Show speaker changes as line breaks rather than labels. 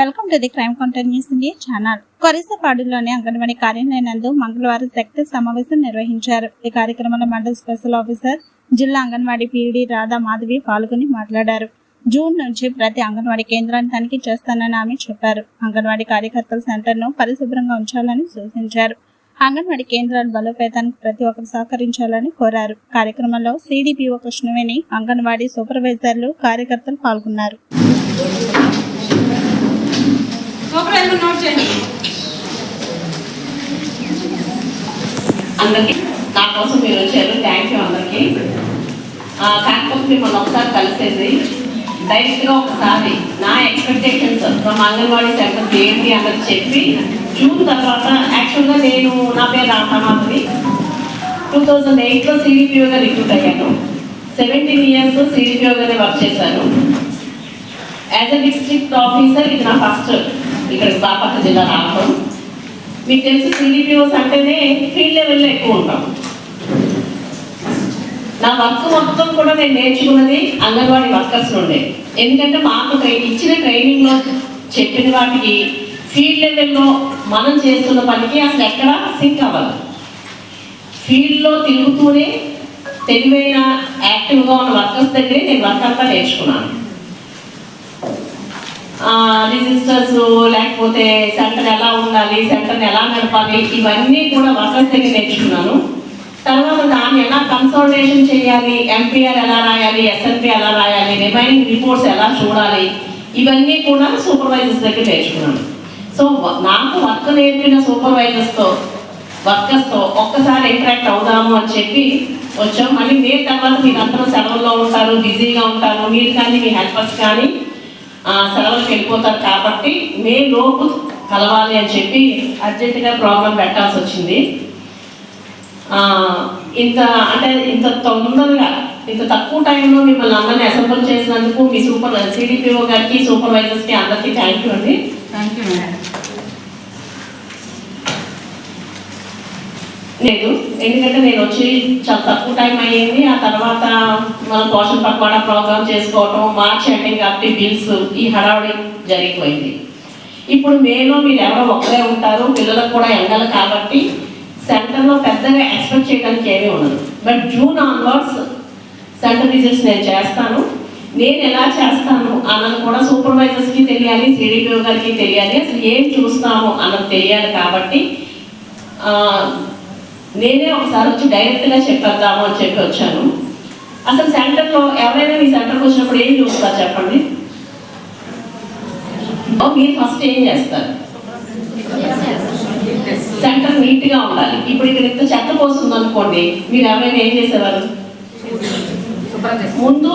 To the crime continues India channel. కొరిసపాడులోని anganwadi కార్యాలయం నందు మంగళవారం సెక్టర్ సమావేశం నిర్వహించారు. ఈ కార్యక్రమంలో మండల స్పెషల్ ఆఫీసర్ జిల్లా అంగన్వాడీ పీడీ రాధా మాధవి పాల్గొని మాట్లాడారు. జూన్ నుంచి ప్రతి అంగన్వాడీ కేంద్రాన్ని తనిఖీ చేస్తానని ఆమె చెప్పారు. అంగన్వాడీ కార్యకర్తల సెంటర్ను పరిశుభ్రంగా ఉంచాలని సూచించారు. అంగన్వాడీ కేంద్రాలు బలోపేతానికి ప్రతి ఒక్కరు సహకరించాలని కోరారు. కార్యక్రమంలో సిడిపిఓ కృష్ణవేణి అంగన్వాడీ సూపర్వైజర్లు కార్యకర్తలు పాల్గొన్నారు.
సూపర్వైజర్ నోట్ చేయండి.
అందరికి నా కోసం మీరు వచ్చారు. థ్యాంక్ యూ అందరికి. కాకపోతే మిమ్మల్ని ఒకసారి కలిసేది డైరెక్ట్గా ఒకసారి నా ఎక్స్పెక్టేషన్స్ ఫ్రమ్ అంగన్వాడీ సెంటర్స్ ఏంటి అన్నది చెప్పి జూన్ తర్వాత యాక్చువల్గా నేను నా పేరు రామామాధవి టూ థౌజండ్ ఎయిట్లో సిడిపిఓగా రిక్రూట్ అయ్యాను. సెవెంటీన్ ఇయర్స్ సిడిపిఓగానే వర్క్ చేశాను. యాజ్ అ డిస్ట్రిక్ట్ ఆఫీసర్ ఇది నా ఫస్ట్ ఇక్కడ బాపట్ల జిల్లా రావడం మీకు తెలిసి సిడిపిఓస్ అంటేనే ఫీల్డ్ లెవెల్లో ఎక్కువ ఉంటాం. నా వర్క్ మొత్తం కూడా నేను నేర్చుకున్నది అంగన్వాడీ వర్కర్స్ నుండే ఎందుకంటే మాకు ఇచ్చిన ట్రైనింగ్లో చెప్పిన వాటికి ఫీల్డ్ లెవెల్లో మనం చేస్తున్న పనికి అసలు ఎక్కడ సింక్ అవ్వాలి ఫీల్డ్లో తిరుగుతూనే తెలివైన యాక్టివ్గా ఉన్న వర్కర్స్ దగ్గరే నేను వర్క్ అంతా నేర్చుకున్నాను. రిజిస్టర్స్ లేకపోతే సెంటర్ ఎలా ఉండాలి సెంటర్ని ఎలా నడపాలి ఇవన్నీ కూడా వర్కర్స్ నేర్చుకున్నాను. తర్వాత దాన్ని ఎలా కన్సల్టేషన్ చేయాలి ఎంపీఆర్ ఎలా రాయాలి ఎస్ఎన్పి ఎలా రాయాలి రిమైనింగ్ రిపోర్ట్స్ ఎలా చూడాలి ఇవన్నీ కూడా సూపర్వైజర్స్ దగ్గర నేర్చుకున్నాను. సో నాకు వర్క్ నేర్పిన సూపర్వైజర్స్తో వర్కర్స్తో ఒక్కసారి ఇంటరాక్ట్ అవుదాము అని చెప్పి వచ్చాం. మళ్ళీ మే తర్వాత మీరు అందరూ సెలవుల్లో ఉంటారు బిజీగా ఉంటారు మీరు కానీ మీ హెల్పర్స్ కానీ సెలవులకు వెళ్ళిపోతారు కాబట్టి మే లోపు కలవాలి అని చెప్పి అర్జెంటుగా ప్రోగ్రామ్ పెట్టాల్సి వచ్చింది. ఇంత అంటే ఇంత తొందరగా ఇంత తక్కువ టైంలో మిమ్మల్ని అందరినీ అసెంబ్ల్ చేసినందుకు మీ సూపర్ సిడిపిఓ గారికి సూపర్వైజర్స్కి అందరికీ థ్యాంక్ యూ అండి.
థ్యాంక్ యూ మేడం
లేదు. ఎందుకంటే నేను వచ్చి చాలా తక్కువ టైం అయ్యింది. ఆ తర్వాత మనం పోషణ పక్వాడా ప్రోగ్రామ్ చేసుకోవటం మార్చ్ ఎండింగ్ కాబట్టి బిల్స్ ఈ హడావుడి జరిగిపోయింది. ఇప్పుడు మేలో మీరు ఎవరో ఒక్కరే ఉంటారు. పిల్లలకు కూడా ఎండలు కాబట్టి సెంటర్లో పెద్దగా ఎక్స్పెక్ట్ చేయడానికి ఏమీ ఉండదు. But June onwards centre visits నేను చేస్తాను. నేను ఎలా చేస్తాను అన్నది కూడా సూపర్వైజర్స్కి తెలియాలి సిడిపిఓ గారికి తెలియాలి. అసలు ఏం చూస్తాము అన్నది తెలియాలి కాబట్టి నేనే ఒకసారి వచ్చి డైరెక్ట్గా చెప్పేద్దాము అని చెప్పి వచ్చాను. అసలు సెంటర్లో ఎవరైనా మీ సెంటర్కి వచ్చినప్పుడు ఏం చూస్తారు చెప్పండి? మీరు ఫస్ట్ ఏం చేస్తారు? సెంటర్ నీట్గా ఉండాలి. ఇప్పుడు ఇక్కడ ఇంత చెత్త పోస్తుంది అనుకోండి మీరు ఎవరైనా ఏం చేసేవారు? ముందు